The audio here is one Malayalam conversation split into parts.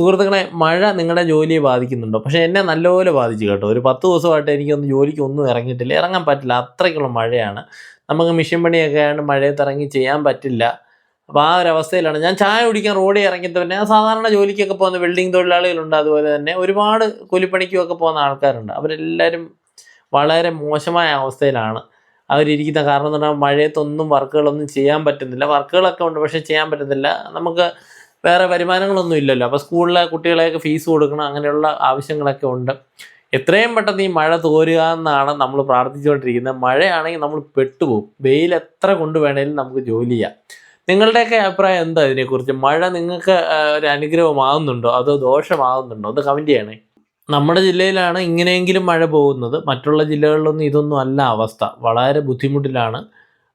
സുഹൃത്തുക്കളെ മഴ നിങ്ങളുടെ ജോലിയെ ബാധിക്കുന്നുണ്ടോ? പക്ഷേ എന്നെ നല്ലപോലെ ബാധിച്ചു കേട്ടോ. ഒരു പത്ത് ദിവസമായിട്ട് എനിക്കൊന്ന് ജോലിക്ക് ഒന്നും ഇറങ്ങിയിട്ടില്ല. ഇറങ്ങാൻ പറ്റില്ല. അത്രയ്ക്കുള്ള മഴയാണ്. നമുക്ക് മിഷൻ പണിയൊക്കെ ആയതുകൊണ്ട് മഴയത്ത് ഇറങ്ങി ചെയ്യാൻ പറ്റില്ല. അപ്പോൾ ആ ഒരു അവസ്ഥയിലാണ് ഞാൻ ചായ കുടിക്കാൻ റോഡിൽ ഇറങ്ങിയിട്ട് തന്നെ സാധാരണ ജോലിക്കൊക്കെ പോകുന്ന വെൽഡിംഗ് തൊഴിലാളികളുണ്ട്. അതുപോലെ തന്നെ ഒരുപാട് കൂലിപ്പണിക്കും ഒക്കെ പോകുന്ന ആൾക്കാരുണ്ട്. അവരെല്ലാവരും വളരെ മോശമായ അവസ്ഥയിലാണ് അവരിയ്ക്കുന്ന കാരണം എന്ന് പറഞ്ഞാൽ മഴയത്തൊന്നും വർക്കുകളൊന്നും ചെയ്യാൻ പറ്റുന്നില്ല. വർക്കുകളൊക്കെ ഉണ്ട് പക്ഷേ ചെയ്യാൻ പറ്റുന്നില്ല നമുക്ക് വേറെ വരുമാനങ്ങളൊന്നും ഇല്ലല്ലോ. അപ്പോൾ സ്കൂളിലെ കുട്ടികളെയൊക്കെ ഫീസ് കൊടുക്കണം അങ്ങനെയുള്ള ആവശ്യങ്ങളൊക്കെ ഉണ്ട്. എത്രയും പെട്ടെന്ന് ഈ മഴ തോരുക എന്നാണ് നമ്മൾ പ്രാർത്ഥിച്ചുകൊണ്ടിരിക്കുന്നത്. മഴയാണെങ്കിൽ നമ്മൾ പെട്ടുപോകും. വെയിൽ എത്ര കൊണ്ട് വേണേലും നമുക്ക് ജോലി ചെയ്യാം. നിങ്ങളുടെയൊക്കെ അഭിപ്രായം എന്താ ഇതിനെക്കുറിച്ച്? മഴ നിങ്ങൾക്ക് ഒരു അനുഗ്രഹമാകുന്നുണ്ടോ? അതോ ദോഷമാകുന്നുണ്ടോ? അത് കമന്റ് ചെയ്യണേ. നമ്മുടെ ജില്ലയിലാണ് ഇങ്ങനെയെങ്കിലും മഴ പോകുന്നത്. മറ്റുള്ള ജില്ലകളിലൊന്നും ഇതൊന്നും അല്ല അവസ്ഥ. വളരെ ബുദ്ധിമുട്ടിലാണ്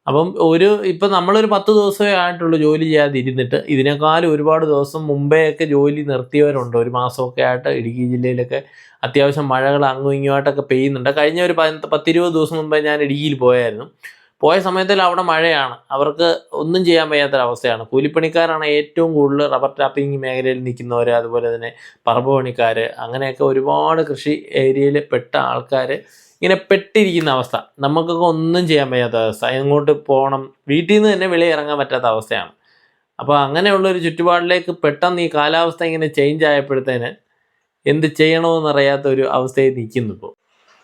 അപ്പം ഒരു ഇപ്പം നമ്മളൊരു പത്ത് ദിവസമേ ആയിട്ടുള്ളൂ ജോലി ചെയ്യാതെ ഇരുന്നിട്ട് ഇതിനേക്കാളും ഒരുപാട് ദിവസം മുമ്പേ ഒക്കെ ജോലി നിർത്തിയവരുണ്ട്. ഒരു മാസമൊക്കെ ആയിട്ട് ഇടുക്കി ജില്ലയിലൊക്കെ അത്യാവശ്യം മഴകൾ അങ്ങും ഇങ്ങുമായിട്ടൊക്കെ പെയ്യുന്നുണ്ട്. കഴിഞ്ഞ ഒരു പത്ത് പത്തിരുപത് ദിവസം മുമ്പേ ഞാൻ ഇടുക്കിയിൽ പോയായിരുന്നു. പോയ സമയത്തിൽ അവിടെ മഴയാണ്. അവർക്ക് ഒന്നും ചെയ്യാൻ വയ്യാത്തൊരവസ്ഥയാണ്. കൂലിപ്പണിക്കാരാണ് ഏറ്റവും കൂടുതൽ റബ്ബർ ടാപ്പിംഗ് മേഖലയിൽ നിൽക്കുന്നവർ അതുപോലെ തന്നെ പറമ്പ് പണിക്കാർ അങ്ങനെയൊക്കെ ഒരുപാട് കൃഷി ഏരിയയിൽ പെട്ട ആൾക്കാർ ഇങ്ങനെ പെട്ടിരിക്കുന്ന അവസ്ഥ. നമുക്കൊക്കെ ഒന്നും ചെയ്യാൻ വയ്യാത്ത അവസ്ഥ. എങ്ങോട്ട് പോകണം. വീട്ടിൽ നിന്ന് തന്നെ വെളിയിൽ ഇറങ്ങാൻ പറ്റാത്ത അവസ്ഥയാണ്. അപ്പോൾ അങ്ങനെയുള്ള ഒരു ചുറ്റുപാടിലേക്ക് പെട്ടെന്ന് ഈ കാലാവസ്ഥ ഇങ്ങനെ ചേഞ്ച് ആയപ്പോഴത്തേന് എന്ത് ചെയ്യണമെന്നറിയാത്ത ഒരു അവസ്ഥയിൽ നിൽക്കുന്നു ഇപ്പോൾ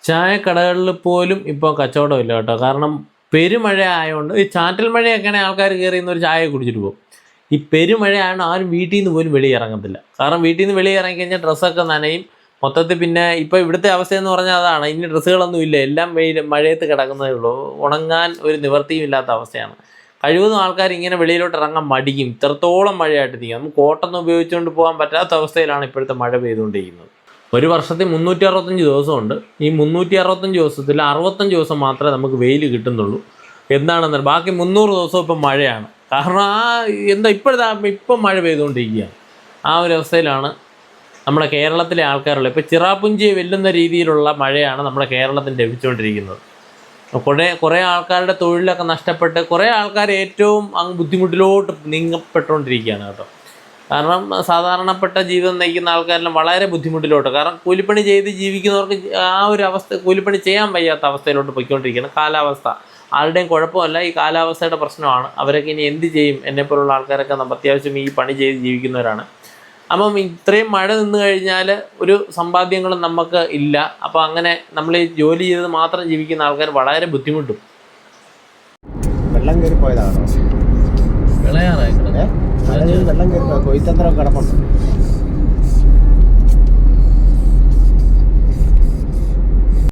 ചായക്കടകളിൽ പോലും ഇപ്പോൾ കച്ചവടമില്ല കേട്ടോ. കാരണം പെരുമഴ ആയതുകൊണ്ട് ഈ ചാറ്റൽ മഴയൊക്കെയാണ് ആൾക്കാർ കയറി ഒരു ചായ കുടിച്ചിട്ട് പോകും. ഈ പെരുമഴ ആയതുകൊണ്ട് ആരും വീട്ടിൽ നിന്ന് പോലും വെളിയിൽ ഇറങ്ങത്തില്ല കാരണം വീട്ടിൽ നിന്ന് വെളിയിൽ ഇറങ്ങി കഴിഞ്ഞാൽ ഡ്രസ്സൊക്കെ നനയും. മൊത്തത്തിൽ പിന്നെ ഇപ്പോൾ ഇവിടുത്തെ അവസ്ഥ എന്ന് പറഞ്ഞാൽ അതാണ്. ഇനി ഡ്രസ്സുകളൊന്നും ഇല്ല. എല്ലാം വെയിൽ മഴയത്ത് കിടക്കുന്നതേ ഉള്ളൂ. ഉണങ്ങാൻ ഒരു നിവർത്തിയും ഇല്ലാത്ത അവസ്ഥയാണ്. കഴിവതും ആൾക്കാർ ഇങ്ങനെ വെളിയിലോട്ട് ഇറങ്ങാൻ മടിക്കും. ഇത്രത്തോളം മഴയായിട്ട് നിൽക്കും നമുക്ക് കോട്ടൊന്നും ഉപയോഗിച്ചുകൊണ്ട് പോകാൻ പറ്റാത്ത അവസ്ഥയിലാണ് ഇപ്പോഴത്തെ മഴ പെയ്തുകൊണ്ടിരിക്കുന്നത്. ഒരു വർഷത്തിൽ മുന്നൂറ്റി അറുപത്തഞ്ച് ദിവസമുണ്ട്. ഈ മുന്നൂറ്റി അറുപത്തഞ്ച് ദിവസത്തിൽ അറുപത്തഞ്ച് ദിവസം മാത്രമേ നമുക്ക് വെയിൽ കിട്ടുന്നുള്ളൂ. എന്താണെന്ന് ബാക്കി മുന്നൂറ് ദിവസം ഇപ്പം മഴയാണ്. കാരണം ആ എന്താ ഇപ്പോഴത്തെ ഇപ്പം മഴ പെയ്തുകൊണ്ടിരിക്കുകയാണ്. ആ ഒരു അവസ്ഥയിലാണ് നമ്മുടെ കേരളത്തിലെ ആൾക്കാരുള്ളത്. ഇപ്പോൾ ചിറാപ്പുഞ്ചിയെ വെല്ലുന്ന രീതിയിലുള്ള മഴയാണ് നമ്മുടെ കേരളത്തിൽ ലഭിച്ചുകൊണ്ടിരിക്കുന്നത്. കുറേ കുറേ ആൾക്കാരുടെ തൊഴിലൊക്കെ നഷ്ടപ്പെട്ട് കുറേ ആൾക്കാർ ഏറ്റവും അങ്ങ് ബുദ്ധിമുട്ടിലോട്ട് നീങ്ങപ്പെട്ടുകൊണ്ടിരിക്കുകയാണ് കേട്ടോ. കാരണം സാധാരണപ്പെട്ട ജീവിതം നയിക്കുന്ന ആൾക്കാരെല്ലാം വളരെ ബുദ്ധിമുട്ടിലോട്ട്. കാരണം കൂലിപ്പണി ചെയ്ത് ജീവിക്കുന്നവർക്ക് ആ ഒരു അവസ്ഥ കൂലിപ്പണി ചെയ്യാൻ വയ്യാത്ത അവസ്ഥയിലോട്ട് പോയിക്കൊണ്ടിരിക്കുകയാണ്. കാലാവസ്ഥ. ആരുടെയും കുഴപ്പമല്ല. ഈ കാലാവസ്ഥയുടെ പ്രശ്നമാണ്. അവരൊക്കെ ഇനി എന്ത് ചെയ്യും? എന്നെപ്പോലുള്ള ആൾക്കാരൊക്കെ നമ്മൾ അത്യാവശ്യം ഈ പണി ചെയ്ത് ജീവിക്കുന്നവരാണ്. അപ്പം ഇത്രയും മഴ നിന്ന് കഴിഞ്ഞാൽ ഒരു സമ്പാദ്യങ്ങളും നമുക്ക് ഇല്ല. അപ്പോൾ അങ്ങനെ നമ്മൾ ഈ ജോലി ചെയ്ത് മാത്രം ജീവിക്കുന്ന ആൾക്കാർ വളരെ ബുദ്ധിമുട്ടും. വെള്ളം കയറി പോയതാണോ വിളയാറായി വെള്ളം കയറി കൊയ്ത്തത്ര കൊയ്ത്തന്ത്രം കിടപ്പുണ്ട്.